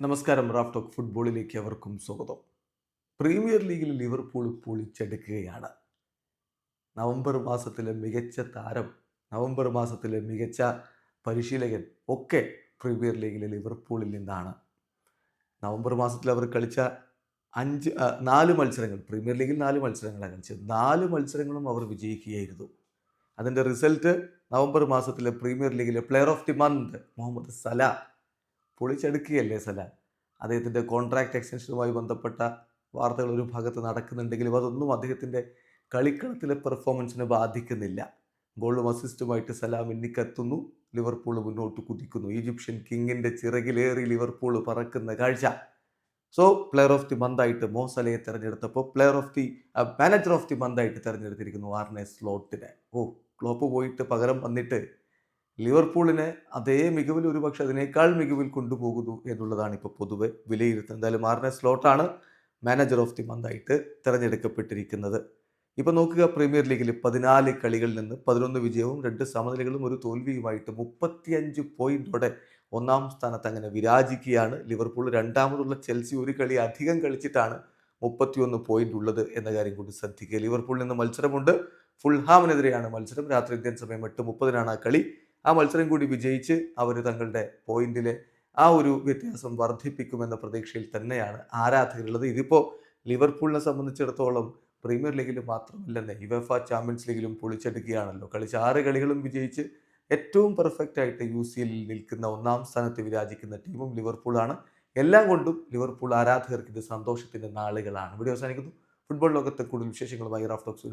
നമസ്കാരം Raf talk ഫുട്ബോളിലേക്ക് അവർക്കും സ്വാഗതം. പ്രീമിയർ ലീഗിൽ ലിവർപൂൾ പൊളിച്ചെടുക്കുകയാണ്. നവംബർ മാസത്തിലെ മികച്ച താരം നവംബർ മാസത്തിലെ മികച്ച പരിശീലകൻ ഒക്കെ പ്രീമിയർ ലീഗിലെ ലിവർപൂളിൽ നിന്നാണ്. നവംബർ മാസത്തിൽ അവർ കളിച്ച അഞ്ച് നാല് മത്സരങ്ങൾ പ്രീമിയർ ലീഗിൽ നാല് മത്സരങ്ങളാണ് കളിച്ചത്. നാല് മത്സരങ്ങളും അവർ വിജയിക്കുകയായിരുന്നു. അതിന്റെ റിസൾട്ട് നവംബർ മാസത്തിലെ പ്രീമിയർ ലീഗിലെ player of the month Mohamed Salah പൊളിച്ചെടുക്കുകയല്ലേ Salah? അദ്ദേഹത്തിന്റെ കോൺട്രാക്ട് എക്സ്റ്റൻഷനുമായി ബന്ധപ്പെട്ട വാർത്തകൾ ഒരു ഭാഗത്ത് നടക്കുന്നുണ്ടെങ്കിലും അതൊന്നും അദ്ദേഹത്തിന്റെ കളിക്കളത്തിലെ പെർഫോമൻസിനെ ബാധിക്കുന്നില്ല. ഗോളും അസിസ്റ്റുമായിട്ട് സലാം ഇന്നിക്കെത്തുന്നു. ലിവർപൂൾ മുന്നോട്ട് കുതിക്കുന്നു. ഈജിപ്ഷ്യൻ കിങ്ങിന്റെ ചിറകിലേറി ലിവർപൂൾ പറക്കുന്ന കാഴ്ച. സോ പ്ലെയർ ഓഫ് ദി മന്തായിട്ട് മോസലയെ തിരഞ്ഞെടുത്തപ്പോൾ player of the manager of the മന്തായിട്ട് തിരഞ്ഞെടുത്തിരിക്കുന്നു ആർനെ സ്ലോട്ടിനെ. ഓ ക്ലോപ്പ് പോയിട്ട് പകരം വന്നിട്ട് ലിവർപൂളിനെ അതേ മികവിൽ ഒരുപക്ഷെ അതിനേക്കാൾ മികവിൽ കൊണ്ടുപോകുന്നു എന്നുള്ളതാണ് ഇപ്പോൾ പൊതുവെ വിലയിരുത്തുന്നത് എന്തായാലും ആർനെ സ്ലോട്ടാണ് മാനേജർ ഓഫ് ദി മന്ത് ആയിട്ട് തിരഞ്ഞെടുക്കപ്പെട്ടിരിക്കുന്നത്. ഇപ്പോൾ നോക്കുക പ്രീമിയർ ലീഗിൽ പതിനാല് കളികളിൽ നിന്ന് പതിനൊന്ന് വിജയവും രണ്ട് സമനിലകളും ഒരു തോൽവിയുമായിട്ട് മുപ്പത്തിയഞ്ച് പോയിന്റോടെ ഒന്നാം സ്ഥാനത്ത് അങ്ങനെ വിരാജിക്കുകയാണ്. ലിവർപൂൾ രണ്ടാമതുള്ള ചെൽസി ഒരു കളി അധികം കളിച്ചിട്ടാണ് മുപ്പത്തിയൊന്ന് പോയിന്റ് ഉള്ളത് എന്ന കാര്യം കൂടി ശ്രദ്ധിക്കുക. ലിവർപൂളിൽ നിന്ന് മത്സരമുണ്ട്. ഫുൾഹാമിനെതിരെയാണ് മത്സരം. രാത്രി ഇന്ത്യൻ സമയം എട്ട് മുപ്പതിനാണ് ആ കളി. ആ മത്സരം കൂടി വിജയിച്ച് അവർ തങ്ങളുടെ പോയിന്റിലെ ആ ഒരു വ്യത്യാസം വർദ്ധിപ്പിക്കുമെന്ന പ്രതീക്ഷയിൽ തന്നെയാണ് ആരാധകരുള്ളത്. ഇതിപ്പോൾ ലിവർപൂളിനെ സംബന്ധിച്ചിടത്തോളം പ്രീമിയർ ലീഗിൽ മാത്രമല്ലെന്നേ യുവഫ ചാമ്പ്യൻസ് ലീഗിലും പൊളിച്ചെടുക്കുകയാണല്ലോ. കളിച്ച ആറ് കളികളും വിജയിച്ച് ഏറ്റവും പെർഫെക്റ്റ് ആയിട്ട് യു സി എല്ലിൽ നിൽക്കുന്ന ഒന്നാം സ്ഥാനത്ത് വിരാജിക്കുന്ന ടീമും ലിവർപൂളാണ്. എല്ലാം കൊണ്ടും ലിവർപൂൾ ആരാധകർക്ക് ഇത് സന്തോഷത്തിന്റെ നാളുകളാണ്. ഇവിടെ അവസാനിക്കുന്നു. ഫുട്ബോൾ ലോകത്തെ കൂടുതൽ വിശേഷങ്ങളുമായി റാഫ് ടോക്സ്